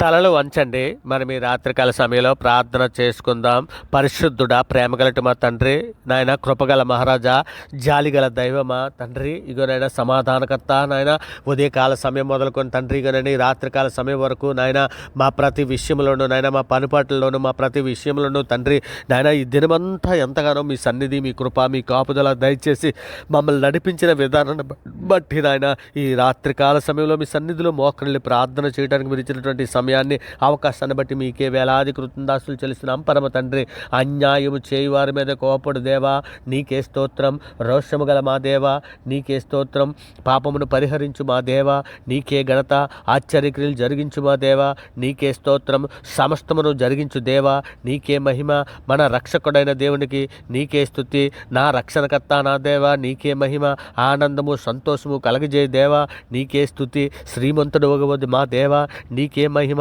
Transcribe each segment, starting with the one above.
తలలు వంచండి. మరి మీ రాత్రికాల సమయంలో ప్రార్థన చేసుకుందాం. పరిశుద్ధుడా ప్రేమగలటి మా తండ్రి నాయన కృపగల మహారాజా జాలిగల దైవమా తండ్రి ఇగోనైనా సమాధానకర్త నాయన ఉదయకాల సమయం మొదలుకొని తండ్రి ఇగోనని రాత్రికాల సమయం వరకు నాయన మా ప్రతి విషయంలోనూ నాయన మా పనిపాట్లలోనూ మా ప్రతి విషయంలోనూ తండ్రి నాయన ఈ దినమంతా ఎంతగానో మీ సన్నిధి మీ కృప మీ కాపుదల దయచేసి మమ్మల్ని నడిపించిన విధానాన్ని బట్టి నాయన ఈ రాత్రికాల సమయంలో మీ సన్నిధిలో మోకరిల్లి ప్రార్థన చేయడానికి మీరు ఇచ్చినటువంటి సమయాన్ని అవకాశాన్ని బట్టి మీకే వేలాది కృతందాసులు చెల్లిస్తున్నాం. పరమ తండ్రి అన్యాయము చేయి వారి మీద కోపడు దేవా. నీకే స్తోత్రం. రోషము గల మా దేవా. నీకే స్తోత్రం. పాపమును పరిహరించు మా దేవా. నీకే ఘనత. ఆశ్చర్యక్రియలు జరిగించు మా దేవా. నీకే స్తోత్రం. సమస్తమును జరిగించు దేవా. నీకే మహిమ. మన రక్షకుడైన దేవునికి నీకే స్థుతి. నా రక్షణకర్త నా దేవా. నీకే మహిమ. ఆనందము సంతోషము కలగజేయ దేవా. నీకే స్థుతి. శ్రీమంతుడు ఒకవద్దు మా దేవా. నీకే మహిమ.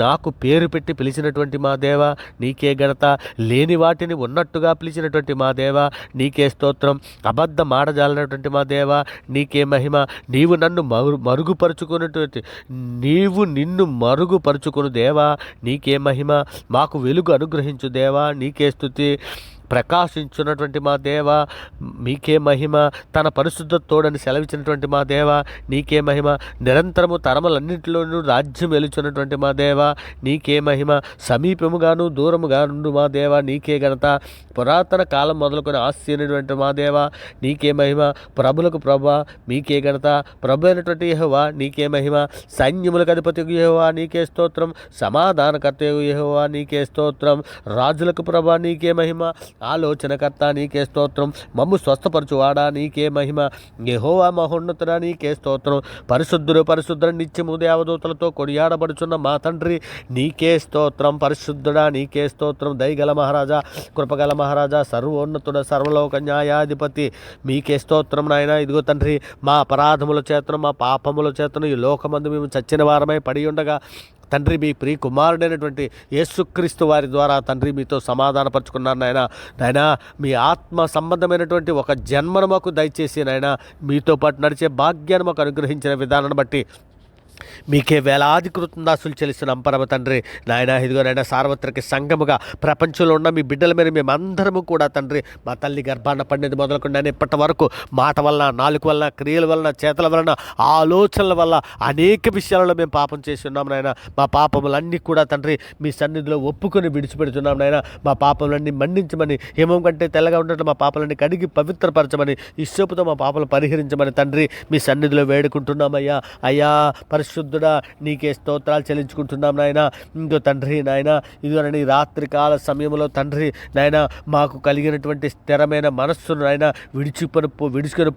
నాకు పేరు పెట్టి పిలిచినటువంటి మా దేవ నీకే ఘనత లేని వాటిని ఉన్నట్టుగా పిలిచినటువంటి మా దేవ నీకే స్తోత్రం అబద్ధ మాడజాలినటువంటి మా దేవ నీకే మహిమ నీవు నన్ను మరు మరుగుపరుచుకున్నటువంటి నీవు నిన్ను మరుగుపరుచుకును దేవా నీకే మహిమ మాకు వెలుగు అనుగ్రహించు దేవా నీకే స్థుతి ప్రకాశించున్నటువంటి మా దేవ మీకే మహిమ తన పరిశుద్ధ తోడని సెలవిచ్చినటువంటి మా దేవ నీకే మహిమ నిరంతరము తరములన్నింటిలోనూ రాజ్యం వెలుచున్నటువంటి మా దేవ నీకే మహిమ సమీపముగాను దూరముగాను మా దేవ నీకే ఘనత పురాతన కాలం మొదలుకొని ఆస్తి మా దేవ నీకే మహిమ ప్రభులకు ప్రభ మీకే ఘనత ప్రభు అయినటువంటి యహోవా నీకే మహిమ సైన్యములకు అధిపతి యహోవా నీకే స్తోత్రం సమాధానకర్త యహోవా నీకే స్తోత్రం రాజులకు ప్రభా నీకే మహిమ ఆలోచనకర్త నీకే స్తోత్రం. మమ్ము స్వస్థపరచువాడా? నీకే మహిమ. యహోవా మహోన్నతుడా? నీకే స్తోత్రం. పరిశుద్ధుడు పరిశుద్ధుడు నిత్యము దేవదూతలతో కొనియాడబడుచున్న మా తండ్రి నీకే స్తోత్రం. పరిశుద్ధుడా నీకే స్తోత్రం. దయగల మహారాజా కృపగల మహారాజా సర్వోన్నతుడ సర్వలోక న్యాయాధిపతి మీకే స్తోత్రం నాయన. ఇదిగో తండ్రి మా అపరాధముల చేతను మా పాపముల చేతను ఈ లోకమందు మేము చచ్చిన వారమై పడి ఉండగా తండ్రి మీ ప్రియ కుమారుడైనటువంటి యేసుక్రీస్తు వారి ద్వారా తండ్రి మీతో సమాధానపరుచుకున్నారు నాయన. నాయన మీ ఆత్మ సంబంధమైనటువంటి ఒక జన్మను మాకు దయచేసి నాయన మీతో పాటు నడిచే భాగ్యాన్ని మాకు అనుగ్రహించిన విధానాన్ని బట్టి మీకే వేలాది కృతందాసులు చెల్లిస్తున్నాం పరమ తండ్రి. నాయన ఇదిగో నాయన సార్వత్రిక సంఘముగా ప్రపంచంలో ఉన్న మీ బిడ్డల మీద మేమందరము కూడా తండ్రి మా తల్లి గర్భాన పడినది మొదలకుండా ఇప్పటి వరకు మాట వలన నాలుగు వలన క్రియల వలన చేతల వలన ఆలోచనల వల్ల అనేక విషయాలలో మేము పాపం చేసి ఉన్నాం నాయన. మా పాపములన్నీ కూడా తండ్రి మీ సన్నిధిలో ఒప్పుకొని విడిచిపెడుతున్నాం నాయన. మా పాపములన్నీ మన్నించమని హిమం కంటే తెల్లగా ఉండటం మా పాపలన్నీ కడిగి పవిత్రపరచమని ఇష్టపుతో మా పాపలు పరిహరించమని తండ్రి మీ సన్నిధిలో వేడుకుంటున్నామయ్యా అయ్యా. పరిశుద్ధుడా నీకే స్తోత్రాలు చెల్లించుకుంటున్నాం నాయన. ఇంకో తండ్రి నాయన ఇదిగోనండి రాత్రికాల సమయంలో తండ్రి నాయన మాకు కలిగినటువంటి స్థిరమైన మనస్సును నాయన విడిచికొని పో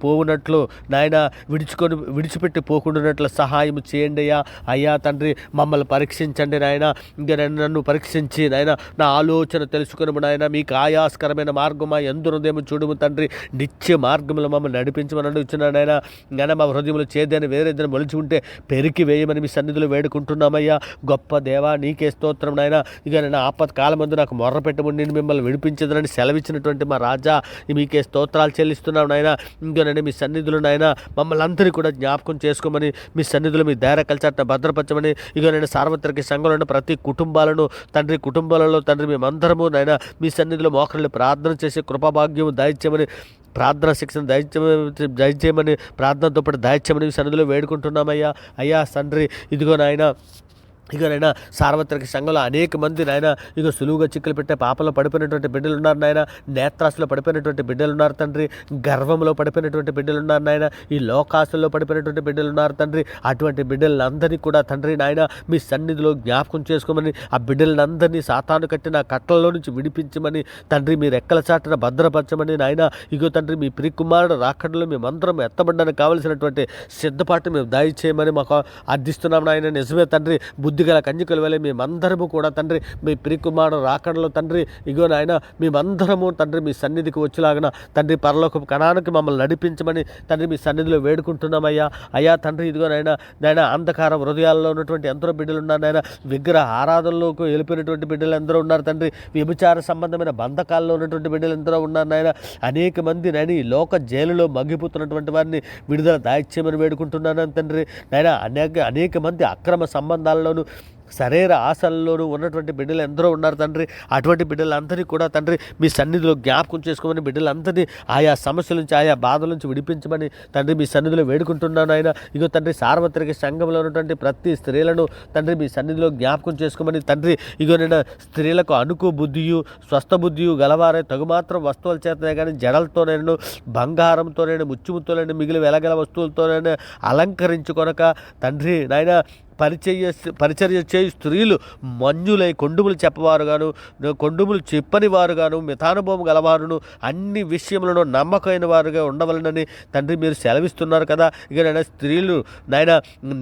పోవునట్లు నాయన విడుచుకొని విడిచిపెట్టి పోకుండానట్లు సహాయం చేయండి అయ్యా. అయ్యా తండ్రి మమ్మల్ని పరీక్షించండి నాయన. ఇంకా నన్ను నన్ను పరీక్షించి నాయన నా ఆలోచన తెలుసుకుని నాయన. మీకు ఆయాస్కరమైన మార్గమా ఎందునదేమో చూడము తండ్రి. నిత్య మార్గంలో మమ్మల్ని నడిపించమని అడుగుతున్నాను నాయన. నాయన మా హృదయంలో చేదని వేరేదని మొలిచి ఉంటే పెరికి వేయమని మీ సన్నిధిలో వేడుకుంటున్నామయ్యా. గొప్ప దేవా నీకే స్తోత్రం నాయన. ఇక నేను ఆపత్ కాలమందు నాకు మొర్ర పెట్టమని నేను మిమ్మల్ని విడిపించదనని సెలవిచ్చినటువంటి మా రాజా మీకే స్తోత్రాలు చెల్లిస్తున్నాం నాయన. ఇంకా నేను మీ సన్నిధిలో నాయన మమ్మల్ని అందరినీ కూడా జ్ఞాపకం చేసుకోమని మీ సన్నిధిలో మీ ధైర్య కల్చర్ని భద్రపరచమని ఇక నేను సార్వత్రిక సంఘంలో ఉన్న ప్రతి కుటుంబాలను తండ్రి కుటుంబాలలో తండ్రి మేమందరము నాయన మీ సన్నిధిలో మోకరిని ప్రార్థన చేసి కృపాభాగ్యం దయచేయమని ప్రార్థన శిక్షణ దయచేయమని దయచేయమని ప్రార్థనతో పాటు దయచేయమని సన్నిధిలో వేడుకుంటున్నామయ్యా. అయ్యా తండ్రి ఇదిగో నాయన ఇక నాయన సార్వత్రిక సంఘంలో అనేక మంది నాయన ఇక సులువుగా చిక్కులు పెట్టే పాపలో పడిపోయినటువంటి బిడ్డలు ఉన్నారు నాయన. నేత్రాసులో పడిపోయినటువంటి బిడ్డలు ఉన్నారు తండ్రి. గర్వంలో పడిపోయినటువంటి బిడ్డలు ఉన్నారు నాయన. ఈ లోకాసుల్లో పడిపోయినటువంటి బిడ్డలు ఉన్నారు తండ్రి. అటువంటి బిడ్డలందరినీ కూడా తండ్రి నాయన మీ సన్నిధిలో జ్ఞాపకం చేసుకోమని ఆ బిడ్డలందరినీ సాతాను కట్టిన కట్టలలో నుంచి విడిపించమని తండ్రి మీరు ఎక్కల చాటున భద్రపరచమని నాయన. ఇగో తండ్రి మీ ప్రియకుమారుడు రాకడలో మేమందరం ఎత్తబడ్డానికి కావలసినటువంటి సిద్ధపాటు మేము దయచేయమని మాకు అర్థిస్తున్నాం నాయన. నిజమే తండ్రి. బుద్ధిగల కంజుకల వల్ల మేమందరము కూడా తండ్రి మీ ప్రియకుమారుడు రాకడలో తండ్రి ఇగో నాయన మేమందరము తండ్రి మీ సన్నిధికి వచ్చేలాగిన తండ్రి పరలోక కణానికి మమ్మల్ని నడిపించమని తండ్రి మీ సన్నిధిలో వేడుకుంటున్నామయ్యా. అయ్యా తండ్రి ఇదిగో నాయన నాయన అంధకార హృదయాల్లో ఉన్నటువంటి ఎందరో బిడ్డలు ఉన్నారు నాయన విగ్రహ ఆరాధనలోకి వెళ్ళిపోయినటువంటి బిడ్డలు ఎందరో ఉన్నారు తండ్రి వ్యభిచార సంబంధమైన బంధకాల్లో ఉన్నటువంటి బిడ్డలు ఎందరో ఉన్నారు నాయన అనేక మంది నాయన ఈ లోక జైలులో మగ్గిపోతున్నటువంటి వారిని విడుదల దాయిచ్చేయమని వేడుకుంటున్నాను తండ్రి. నాయన అనేక అనేక మంది అక్రమ సంబంధాల్లోనూ శరీర ఆశల్లోనూ ఉన్నటువంటి బిడ్డలు ఎందరో ఉన్నారు తండ్రి. అటువంటి బిడ్డలందరినీ కూడా తండ్రి మీ సన్నిధిలో జ్ఞాపకం చేసుకోమని బిడ్డలందరినీ ఆయా సమస్యల నుంచి ఆయా బాధల నుంచి విడిపించమని తండ్రి మీ సన్నిధిలో వేడుకుంటున్నాను ఆయన. ఇగో తండ్రి సార్వత్రిక సంఘంలో ఉన్నటువంటి ప్రతి స్త్రీలను తండ్రి మీ సన్నిధిలో జ్ఞాపకం చేసుకోమని తండ్రి ఇగో నేను స్త్రీలకు అనుకు బుద్ధియు స్వస్థ బుద్ధియు గలవారే తగుమాత్రం వస్తువుల చేతనే కానీ జడలతోనైనా బంగారంతోనైనా ముచ్చుముతోనైనా మిగిలి వెలగల వస్తువులతోనైనా అలంకరించుకొనక తండ్రి నాయన పరిచయ పరిచర్య చేయి స్త్రీలు మంజులై కొండుములు చెప్పవారుగాను కొండుములు చెప్పని వారుగాను మితానుభవం గలవారును అన్ని విషయములను నమ్మకమైన వారుగా ఉండవలనని తండ్రి మీరు సెలవిస్తున్నారు కదా. ఇక నాయన స్త్రీలు నాయన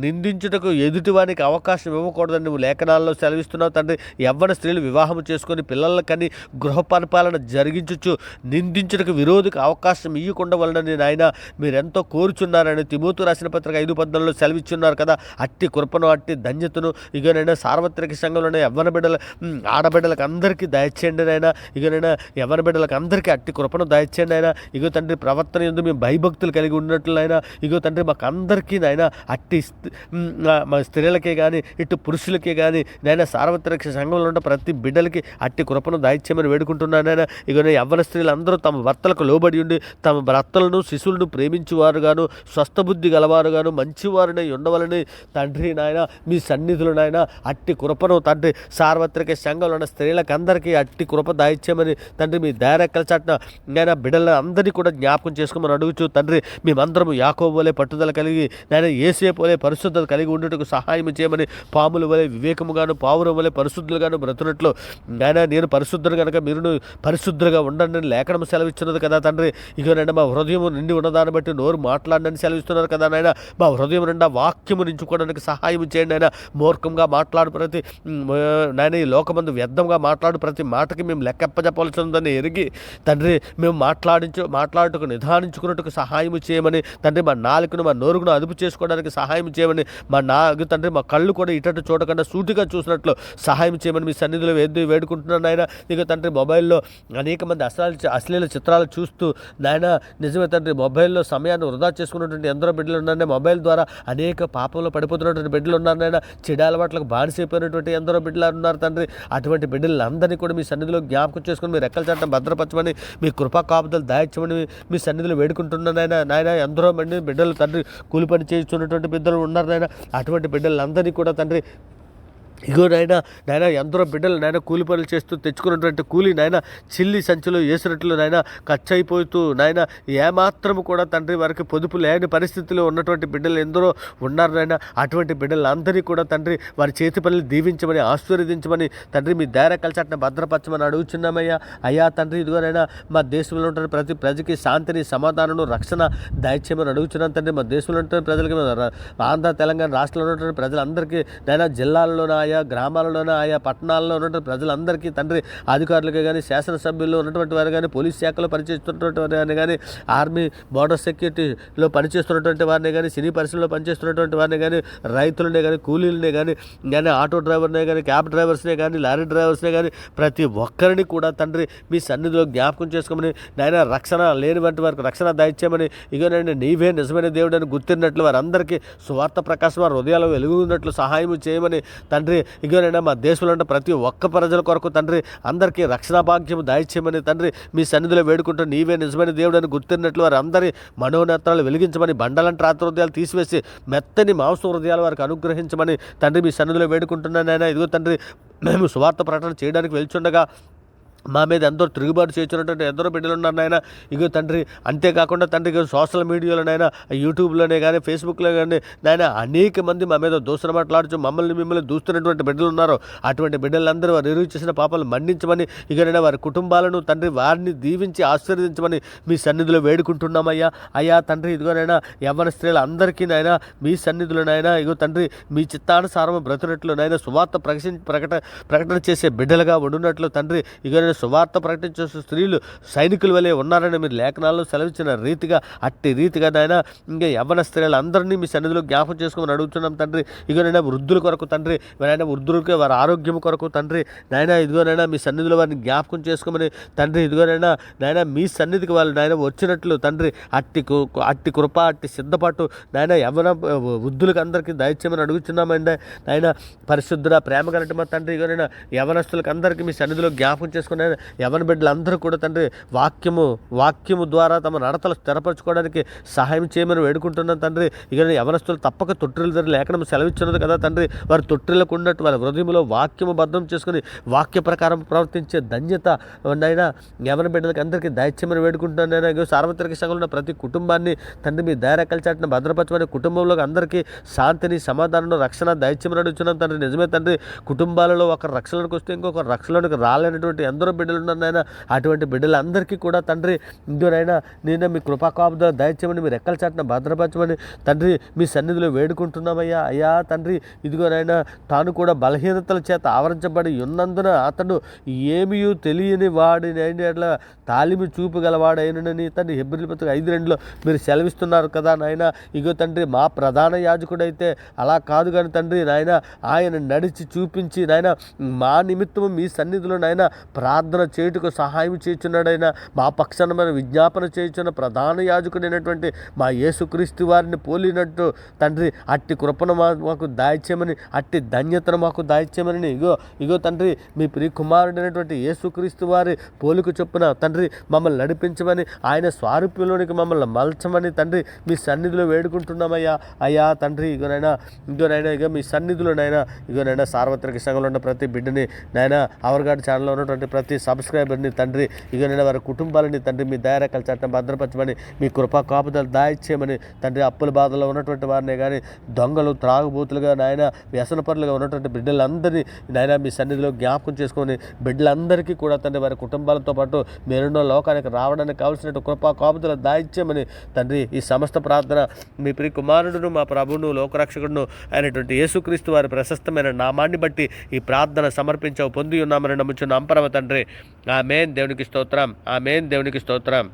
నిందించుటకు ఎదుటివానికి అవకాశం ఇవ్వకూడదని నువ్వు లేఖనాల్లో సెలవిస్తున్నావు తండ్రి. యవ్వన స్త్రీలు వివాహం చేసుకొని పిల్లలకని గృహ పరిపాలన జరిగించుచు నిందించుటకు విరోధికి అవకాశం ఇవ్వకుండా వలనని నాయన మీరెంతో కోరుచున్నారని తిమూతు రాసిన పత్రిక ఐదు పద్నాలుగులో సెలవిచ్చున్నారు కదా. అట్టి కృపను అట్టి ధన్యతను ఇకనైనా సార్వత్రిక సంఘంలోనే యవ్వన బిడ్డల ఆడబిడ్డలకు అందరికీ దయచేయండి నాయన. ఇకనైనా యవ్వన బిడ్డలకు అందరికీ అట్టి కృపను దయచేయండి నాయన. ఇగో తండ్రి ప్రవర్తన ఎందు మేము భయభక్తులు కలిగి ఉన్నట్లయినా ఇగో తండ్రి మాకు అందరికీ నాయన అట్టి మా స్త్రీలకే కానీ ఇటు పురుషులకే కానీ నాయన సార్వత్రిక సంఘంలో ఉన్న ప్రతి బిడ్డలకి అట్టి కృపను దాయిత్యమని వేడుకుంటున్నాను నాయన. ఇగో యవ్వన స్త్రీలు అందరూ తమ భర్తలకు లోబడి ఉండి తమ భర్తలను శిశువులను ప్రేమించువారుగాను స్వస్థబుద్ధి గలవారు గలవారుగాను మంచివారునై ఉండవలని తండ్రి నాయన మీ సన్నిధులు నాయన అట్టి కృపను తండ్రి సార్వత్రిక సంఘంలో ఉన్న స్త్రీలకు అందరికీ అట్టి కృప దాయిచ్చామని తండ్రి మీ దయారెక్కల చాటున నేను బిడ్డల అందరినీ కూడా జ్ఞాపకం చేసుకోమని అడుగుచు తండ్రి మేమందరము యాకోబు వలె పట్టుదల కలిగి నాయన ఏసేపు వలె పరిశుద్ధత కలిగి ఉండేటకు సహాయం చేయమని పాముల వలె వివేకముగాను పావురం వలె పరిశుద్ధులుగాను బ్రతున్నట్లు నాయన నేను పరిశుద్ధుడు కనుక మీరు పరిశుద్ధులుగా ఉండండి లేఖనం సెలవిస్తున్నది కదా తండ్రి. ఇక నాయన మా హృదయం నిండి ఉన్నదాన్ని బట్టి నోరు మాట్లాడండి సెలవిస్తున్నారు కదా నాయన మా హృదయం నిండా వాక్యము నించుకోవడానికి సహాయం చేయండి ఆయన. మూర్ఖంగా మాట్లాడు ప్రతి నాయన ఈ లోకమందు వ్యర్థంగా మాట్లాడు ప్రతి మాటకి మేము లెక్కప్పజెప్పవలసి ఉందని ఎరిగి తండ్రి మేము మాట్లాడించు మాట్లాడుటకు నిదానించుకున్నట్టుకు సహాయం చేయమని తండ్రి మా నాలుకను మా నోరుకును అదుపు చేసుకోవడానికి సహాయం చేయమని మా నాగు తండ్రి మా కళ్ళు కూడా ఇటట్టు చూడకుండా సూటిగా చూసినట్లు సహాయం చేయమని మీ సన్నిధిలో వేద్దు వేడుకుంటున్నాను నాయన. ఇక తండ్రి మొబైల్లో అనేక మంది అశ్లీల అశ్లీల చిత్రాలు చూస్తూ నాయన నిజమే తండ్రి మొబైల్లో సమయాన్ని వృధా చేసుకున్నటువంటి ఎందరో బిడ్డలు ఉన్నాయని మొబైల్ ద్వారా అనేక పాపంలో పడిపోతున్నటువంటి బిడ్డలు ఉన్నారు నాయన. చెడు అలవాట్లకు బానిసైపోయినటువంటి ఎందరో బిడ్డలు ఉన్నారు తండ్రి. అటువంటి బిడ్డలందరినీ కూడా మీ సన్నిధిలో జ్ఞాపకం చేసుకుని మీరు రెక్కల చట్టం భద్రపరచమని మీ కృపా కాపుదలు దాయించమని మీ సన్నిధిలో వేడుకుంటున్నాను నాయన. నాయన ఎందరో మంది బిడ్డలు తండ్రి కూలి పని చేస్తున్నటువంటి బిడ్డలు ఉన్నారు నాయన. అటువంటి బిడ్డలందరినీ కూడా తండ్రి ఇగో నాయన నాయన ఎందరో బిడ్డలు నాయన కూలి పనులు చేస్తూ తెచ్చుకున్నటువంటి కూలి నాయన చిల్లి సంచిలో వేసినట్లు నాయన ఖర్చు అయిపోతూ నాయన ఏమాత్రము కూడా తండ్రి వారికి పొదుపు లేని పరిస్థితిలో ఉన్నటువంటి బిడ్డలు ఎందరో ఉన్నారు నాయన. అటువంటి బిడ్డలందరినీ కూడా తండ్రి వారి చేతి పనులు దీవించమని ఆశీర్వదించమని తండ్రి మీ దారకల చట్టం భద్రపరచమని అడుగుచున్నామయ్యా. అయ్యా తండ్రి ఇదిగోనైనా మా దేశంలో ఉంటున్న ప్రతి ప్రజకి శాంతిని సమాధానం రక్షణ దయచేయమని అడుగుచున్నాను తండ్రి. మా దేశంలో ఉంటున్న ప్రజలకి ఆంధ్ర తెలంగాణ రాష్ట్రంలో ఉన్నటువంటి ప్రజలందరికీ నైనా జిల్లాల్లోనూ ఆయా గ్రామాలలోనూ ఆయా పట్టణాల్లో ఉన్నటువంటి ప్రజలందరికీ తండ్రి అధికారులకి కానీ శాసనసభ్యులు ఉన్నటువంటి వారు కానీ పోలీస్ శాఖలో పనిచేస్తున్నటువంటి వారిని కానీ ఆర్మీ బోర్డర్ సెక్యూరిటీలో పనిచేస్తున్నటువంటి వారిని కానీ సినీ పరిశ్రమలో పనిచేస్తున్నటువంటి వారిని కానీ రైతులనే కానీ కూలీలనే కానీ కానీ ఆటో డ్రైవర్నే కానీ క్యాబ్ డ్రైవర్స్నే కానీ లారీ డ్రైవర్స్నే కానీ ప్రతి ఒక్కరిని కూడా తండ్రి మీ సన్నిధిలో జ్ఞాపకం చేసుకోమని నాయన రక్షణ లేని వంటి వారికి రక్షణ దయచేయమని ఇగోనండి నీవే నిజమైన దేవుడు అని గుర్తిన్నట్లు వారందరికీ స్వార్థ ప్రకాశం వారి హృదయాలు వెలుగున్నట్లు సహాయం చేయమని తండ్రి ఇగోనైనా మా దేశంలో ఉన్న ప్రతి ఒక్క ప్రజల కొరకు తండ్రి అందరికీ రక్షణ భాగ్యం తండ్రి మీ సన్నిధిలో వేడుకుంటూ నీవే నిజమైన దేవుడు అని గుర్తిన్నట్లు వారి అందరి మనోనేత్రాలు వెలిగించమని బండలంటి రాత్రి హృదయాలు తీసివేసి మెత్తని మాంస హృదయాలు వారికి అనుగ్రహించమని తండ్రి మీ సన్నిధిలో వేడుకుంటున్నాను ఆయన ఇదిగో తండ్రి మేము స్వార్థ ప్రకటన చేయడానికి వెళ్తుండగా మా మీద ఎందరో తిరుగుబాటు చేస్తున్నటువంటి ఎందరో బిడ్డలు ఉన్నారు నాయన. ఇగో తండ్రి అంతేకాకుండా తండ్రి సోషల్ మీడియాలోనైనా యూట్యూబ్లోనే కానీ ఫేస్బుక్లో కానీ నాయన అనేక మంది మా మీద దూసర మాట్లాడుచు మమ్మల్ని మిమ్మల్ని దూస్తున్నటువంటి బిడ్డలు ఉన్నారు. అటువంటి బిడ్డలందరూ వారు ఎరువు చేసిన పాపాలు మన్నించమని ఇకనైనా వారి కుటుంబాలను తండ్రి వారిని దీవించి ఆశీర్వదించమని మీ సన్నిధిలో వేడుకుంటున్నామయ్యా. అయ్యా తండ్రి ఇదిగోనైనా యవ్వన స్త్రీలు అందరికీ నాయన మీ సన్నిధిలో ఇగో తండ్రి మీ చిత్తానుసారం బ్రతునట్లు నాయన సువార్త ప్రకటించి ప్రకట ప్రకటన చేసే బిడ్డలుగా ఉండున్నట్లు తండ్రి ఇగో ఇదిగోనైనా సువార్త ప్రకటించే స్త్రీలు సైనికుల వలె ఉన్నారని మీరు లేఖనాల్లో సెలవిచ్చిన రీతిగా అట్టి రీతిగా నాయన ఇంకా యవ్వన స్త్రీలు అందరినీ మీ సన్నిధిలో జ్ఞాపకం చేసుకోమని అడుగుతున్నాం తండ్రి. ఇదిగోనైనా వృద్ధుల కొరకు తండ్రి నాయన వృద్ధులకి వారి ఆరోగ్యం కొరకు తండ్రి. నాయన ఇదిగోనైనా మీ సన్నిధిలో వారిని జ్ఞాపకం చేసుకోమని తండ్రి. ఇదిగోనైనా నాయన మీ సన్నిధికి వాళ్ళు నాయన వచ్చినట్లు తండ్రి అట్టి అట్టి కృప అట్టి సిద్ధపాటు నాయన యవ్వన వృద్ధులకు అందరికీ దయచేయమని అడుగుతున్నామండి నాయన పరిశుద్ధుడ ప్రేమ కలిగిన మా తండ్రి. ఇదిగోనైనా యవనస్తులకు అందరికీ మీ సన్నిధిలో జ్ఞాపకం చేసుకున్న యవన బిడ్డలందరూ కూడా తండ్రి వాక్యము వాక్యము ద్వారా తమ నడతలు స్థిరపరచుకోవడానికి సహాయం చేయమని వేడుకుంటున్నాం తండ్రి. ఇక యవనస్తులు తప్పక తొట్టిల దగ్గర లేఖనం సెలవిచ్చినది కదా తండ్రి. వారి తొట్టిలకు ఉన్నట్టు వారి హృదయంలో వాక్యము భద్రం చేసుకుని వాక్య ప్రకారం ప్రవర్తించే ధన్యత నైనా యవన బిడ్డలకి అందరికీ దయచేయమని వేడుకుంటున్నాను నేను సార్వత్రిక సంఘంలో ఉన్న ప్రతి కుటుంబాన్ని తండ్రి మీ దయ చాటిన భద్రపరచమని కుటుంబంలో అందరికీ శాంతిని సమాధానం రక్షణ దయచేయమని అడుగుతున్నాం తండ్రి. నిజమే తండ్రి. కుటుంబాలలో ఒక రక్షణకు వస్తే ఇంకొక రక్షణకు రాలేనటువంటి ఎందరో బిడ్డలు ఉన్నారు నాయన. అటువంటి బిడ్డలందరికీ కూడా తండ్రి ఇందునైనా నేను మీ కృపాకాపుద దయచేయమని మీరు ఎక్కల చాటున భద్రపరచమని తండ్రి మీ సన్నిధిలో వేడుకుంటున్నామయ్యా. అయ్యా తండ్రి ఇదిగోనైనా తాను కూడా బలహీనతల చేత ఆవరించబడి ఉన్నందున అతడు ఏమియూ తెలియని వాడినైన తాలిమి చూపుగలవాడైనని తండ్రి హెబ్రిల్ పత్రిక ఐదు రెండులో మీరు సెలవిస్తున్నారు కదా నాయన. ఇగో తండ్రి మా ప్రధాన యాజకుడైతే అలా కాదు కానీ తండ్రి నాయన ఆయన నడిచి చూపించి నాయన మా నిమిత్తము మీ సన్నిధిలో నాయన ప్రార్థన చేయుటకు సహాయం చేయుచున్నాడైన మా పక్షాన మన విజ్ఞాపన చేయుచున్న ప్రధాన యాజకుడైనటువంటి మా యేసుక్రీస్తు వారిని పోలినట్టు తండ్రి అట్టి కృపను మా మాకు దాయిచ్యమని అట్టి ధన్యతను మాకు దాయిచ్యమని ఇగో ఇగో తండ్రి మీ ప్రియ కుమారుడైనటువంటి యేసుక్రీస్తు వారి పోలిక చొప్పున తండ్రి మమ్మల్ని నడిపించమని ఆయన స్వారూప్యంలోనికి మమ్మల్ని మలచమని తండ్రి మీ సన్నిధిలో వేడుకుంటున్నామయ్యా. అయ్యా తండ్రి ఇగోనైనా ఇగోనైనా ఇగో మీ సన్నిధిలోనైనా ఇగోనైనా సార్వత్రిక సంఘంలో ఉన్న ప్రతి బిడ్డని నాయన అవర్గాడ్ ఛానల్లో ఉన్నటువంటి ప్రతి సబ్స్క్రైబర్ని తండ్రి ఇగోనైనా వారి కుటుంబాలని తండ్రి మీ దయారకల చట్టం భద్రపరచమని మీ కృపా కాపుదలు దాయిచ్చేయమని తండ్రి అప్పుల బాధలో ఉన్నటువంటి వారిని కానీ దొంగలు త్రాగుబోతులుగా నాయన వ్యసనపరులుగా ఉన్నటువంటి బిడ్డలందరినీ నాయన మీ సన్నిధిలో జ్ఞాపకం చేసుకొని బిడ్డలందరికీ కూడా తండ్రి వారి కుటుంబాలతో పాటు మీరున్న లోకానికి రావడానికి కావాల్సిన కృపా కాపుదలు దాయిచ్యమని తండ్రి ఈ సమస్త ప్రార్థన మీ ప్రియ కుమారుడును మా ప్రభువును లోకరక్షకుడును అయినటువంటి యేసుక్రీస్తు వారి ప్రశస్తమైన నామాన్ని బట్టి ఈ ప్రార్థన సమర్పించవు పొంది ఉన్నామని నమ్ముచున్నాం. పరమ తండ్రి ఆమెన్. దేవునికి స్తోత్రం. ఆమెన్. దేవునికి స్తోత్రం.